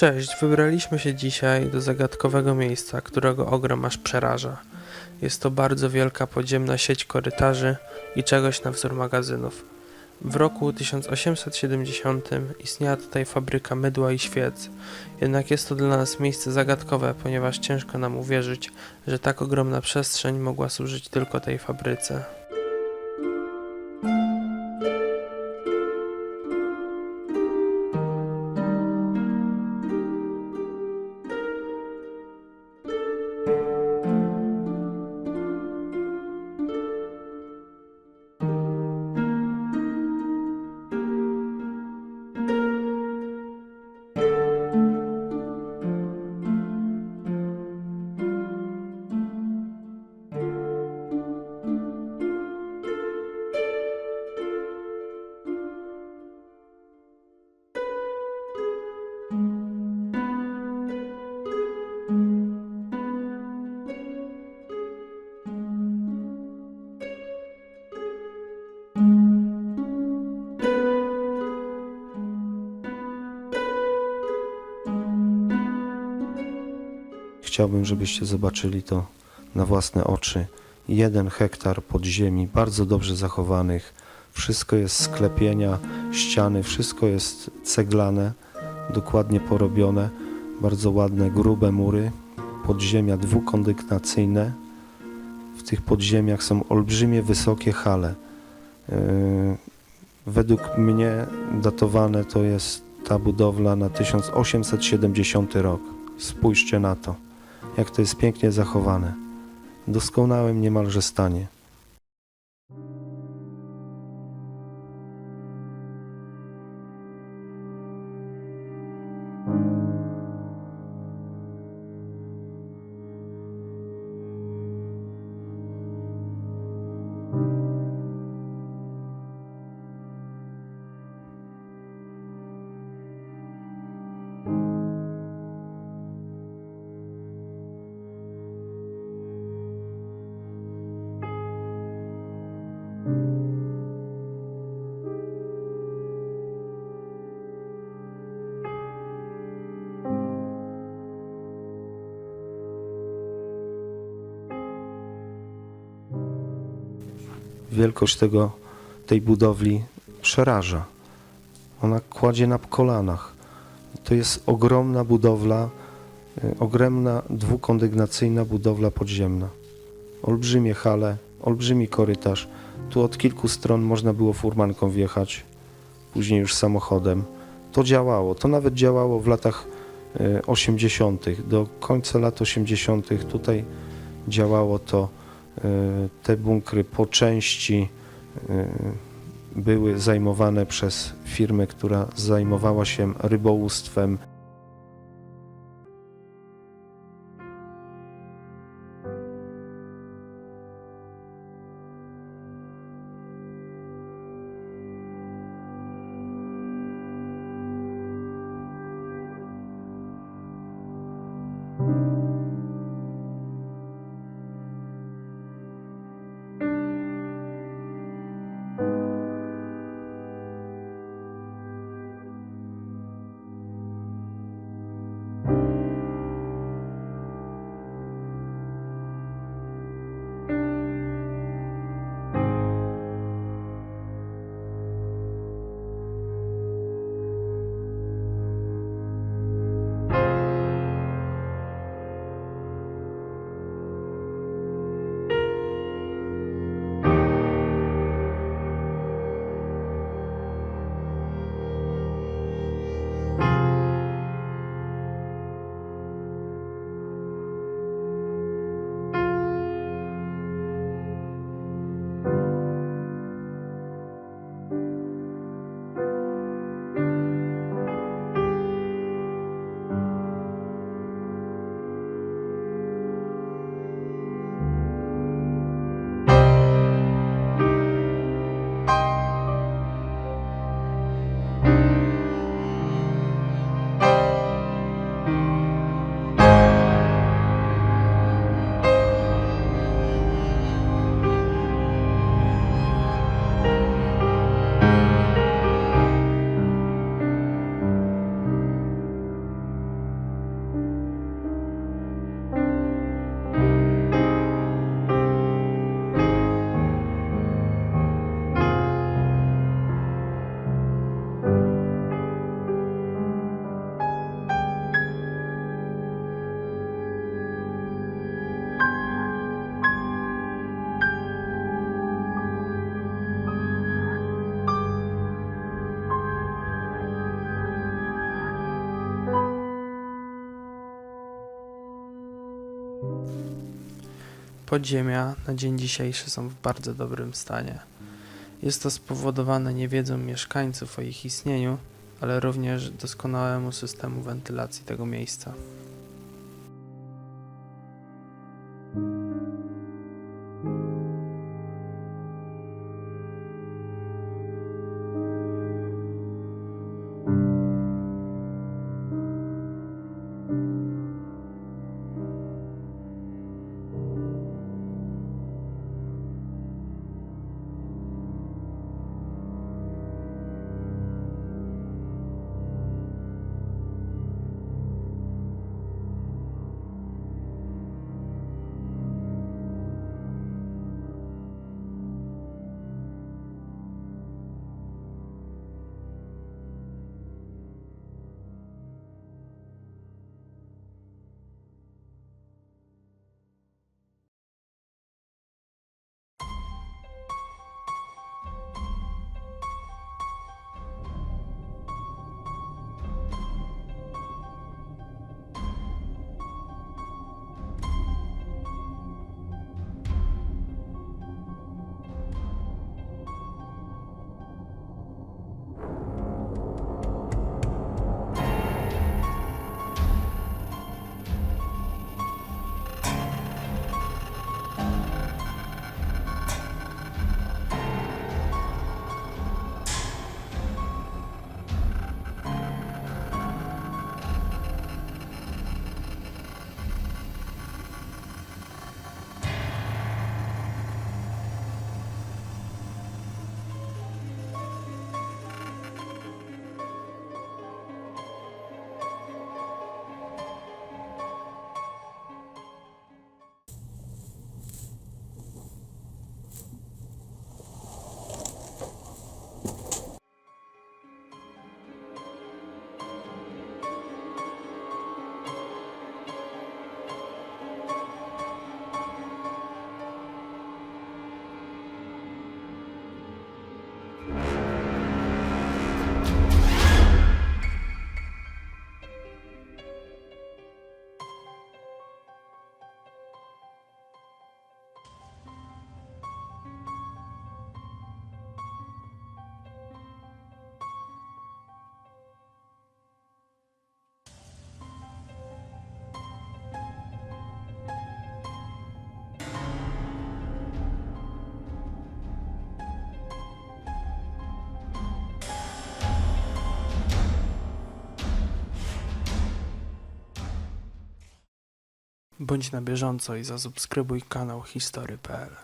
Cześć, wybraliśmy się dzisiaj do zagadkowego miejsca, którego ogrom aż przeraża. Jest to bardzo wielka podziemna sieć korytarzy i czegoś na wzór magazynów. W roku 1870 istniała tutaj fabryka mydła i świec, jednak jest to dla nas miejsce zagadkowe, ponieważ ciężko nam uwierzyć, że tak ogromna przestrzeń mogła służyć tylko tej fabryce. Chciałbym, żebyście zobaczyli to na własne oczy. Jeden hektar podziemi, bardzo dobrze zachowanych. Wszystko jest sklepienia, ściany, wszystko jest ceglane, dokładnie porobione. Bardzo ładne, grube mury. Podziemia dwukondygnacyjne. W tych podziemiach są olbrzymie, wysokie hale. Yy, Według mnie datowane to jest ta budowla na 1870 rok. Spójrzcie na to jak to jest pięknie zachowane. Doskonałym niemalże stanie. Wielkość tego, tej budowli przeraża. Ona kładzie na kolanach. To jest ogromna budowla, y, ogromna dwukondygnacyjna budowla podziemna. Olbrzymie hale, olbrzymi korytarz. Tu od kilku stron można było furmanką wjechać, później już samochodem. To działało. To nawet działało w latach y, 80. Do końca lat 80. tutaj działało to. Y, Te bunkry po części y, były zajmowane przez firmę, która zajmowała się rybołówstwem. Podziemia na dzień dzisiejszy są w bardzo dobrym stanie. Jest to spowodowane niewiedzą mieszkańców o ich istnieniu, ale również doskonałemu systemu wentylacji tego miejsca. Bądź na bieżąco i zasubskrybuj kanał History.pl.